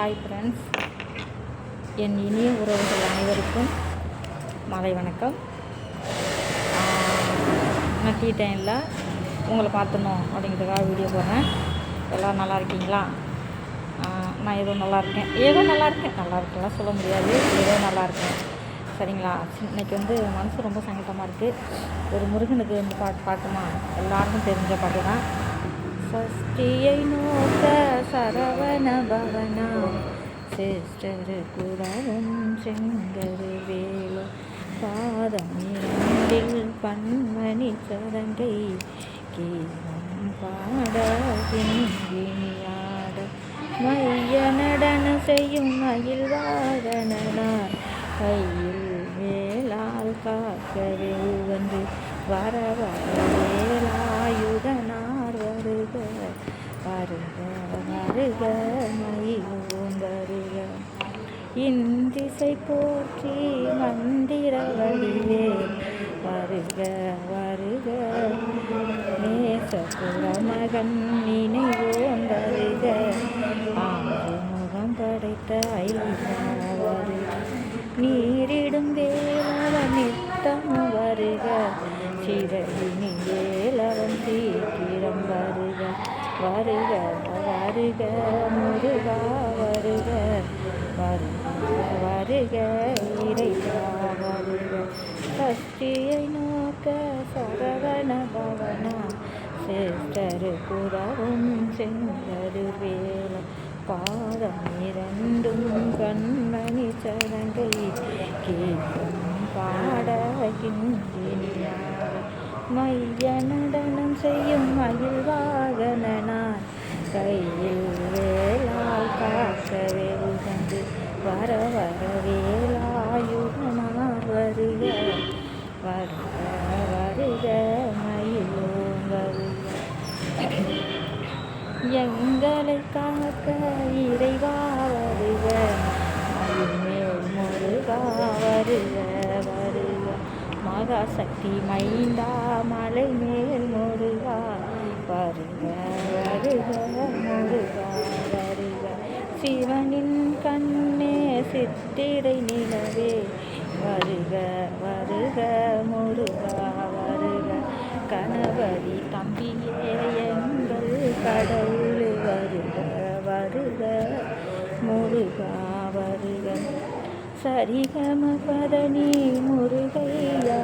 Hi friends என் இனிய உறவுகள் அனைவருக்கும் மாலை வணக்கம். நான் டீ டைமில் உங்களை பார்த்துணும் அப்படிங்கிறதுக்காக வீடியோ போடுறேன். எல்லோரும் நல்லா இருக்கீங்களா? நான் ஏதோ நல்லா இருக்கேன். ஏதோ நல்லா இருக்கேன். நல்லா இருக்கலாம் சொல்ல முடியாது. ஏதோ நல்லா இருக்கேன். சரிங்களா? இன்றைக்கி வந்து மனசு ரொம்ப சங்கடமாக இருக்குது ஒரு முருகனுக்கு வந்து பாட்டு பாட்டுமா எல்லாருக்கும் தெரிஞ்ச பாட்டு தான். சஷ்டியை நோக்க சரவண பவனா சிஸ்டரு குடவும் செங்கரு வேலு. பாதம் இரண்டில் பன்மணி சதங்கை கீதம் பாட கிண்கிணியாட மைய நடன செய்யும் மயில் வாகனார் கையில் வேளால் காக்கவே வந்து வர வர வருக வருக மயிலும் வருக இந்திசை போற்றி மந்திர வழியே வருக வருக நேசபுர மகன் நினைவோம் வருக ஆறு முகம் படைத்த ஐயா வருக நீரிடும் வேலவன் நித்தம் வருக சிறகினியே வருக வருக முருகா வருக. வருக வருக இறைவா வருக. சஷ்டியை நோக்க சரவண பவனா. சிஸ்டரு புறவும் செங்கரு வேல. பாதம் இரண்டும் கண்மணி சரங்கை கேட்கும் பாட கிண்டினியார் மைய நடனம் செய்யும் மயில் கையில் வேளால் காக்க உகந்து வர வர வேலாயுதனார் வருக. வர வருக மயிலும் வருக. எங்களை காக்க இறைவா வருக. மயில்மேல் முருகா வருக வருக. மகாசக்தி மைந்தா மலை மேல் முருகா வருக வருக முருகா வருக சிவனின் கண்ணே சித்திரை நிலவே. வருக வருக முருகா வருக. கணபதி தம்பியே எங்கள் கடவுள் வருக வருக. முருகா வருக. சரிகம பதனி முருகையா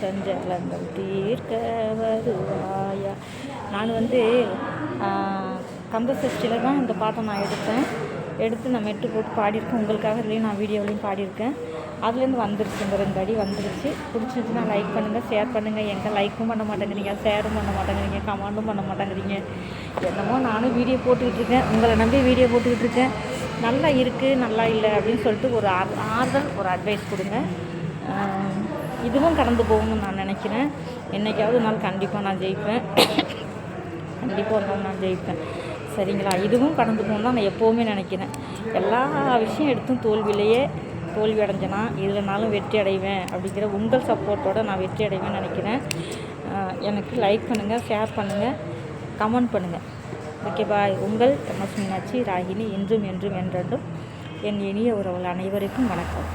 சஞ்சலங்கள் தீர்க்க வருவாயா. நான் வந்து கந்த சஷ்டியில் தான் இந்த பாட்டை நான் எடுத்தேன். எடுத்து நான் மெட்டு போட்டு பாடியிருக்கேன். உங்களுக்காக இதுலேயும் நான் வீடியோவிலையும் பாடியிருக்கேன். அதுலேருந்து வந்துருச்சு இந்த ரெண்டு அடி வந்துருச்சு. பிடிச்சிருச்சுன்னா லைக் பண்ணுங்கள் ஷேர் பண்ணுங்கள் எங்கே லைக்கும் பண்ண மாட்டேங்கிறீங்க ஷேரும் பண்ண மாட்டேங்கிறீங்க கமெண்டும் பண்ண மாட்டேங்கிறீங்க. என்னமோ நானும் வீடியோ போட்டுக்கிட்டு இருக்கேன். உங்களை நம்பி வீடியோ போட்டுக்கிட்டு இருக்கேன். நல்லா இருக்குது நல்லா இல்லை அப்படின்னு சொல்லிட்டு ஒரு ஆறுதல் ஒரு அட்வைஸ் கொடுங்க. இதுவும் கடந்து போகணும்னு நான் நினைக்கிறேன். என்றைக்காவது நாள் கண்டிப்பாக நான் ஜெயிப்பேன். கண்டிப்பாக ஒரு நாள் நான் ஜெயிப்பேன். சரிங்களா? இதுவும் கடந்து போகணும் தான் நான் எப்போவுமே நினைக்கிறேன். எல்லா விஷயம் எடுத்தும் தோல்வியிலேயே தோல்வி அடைஞ்சேன்னா இதுலனாலும் வெற்றி அடைவேன் அப்படிங்கிற உங்கள் சப்போர்ட்டோட நான் வெற்றி அடைவேன்னு நினைக்கிறேன். எனக்கு லைக் பண்ணுங்கள் ஷேர் பண்ணுங்கள் கமெண்ட் பண்ணுங்கள் ஓகே பாய் உங்கள் எம்எஸ் மீனாட்சி ராகினி இன்றும் என்றும் என்றென்றும் என் இனிய உறவுகள் அனைவருக்கும் வணக்கம்.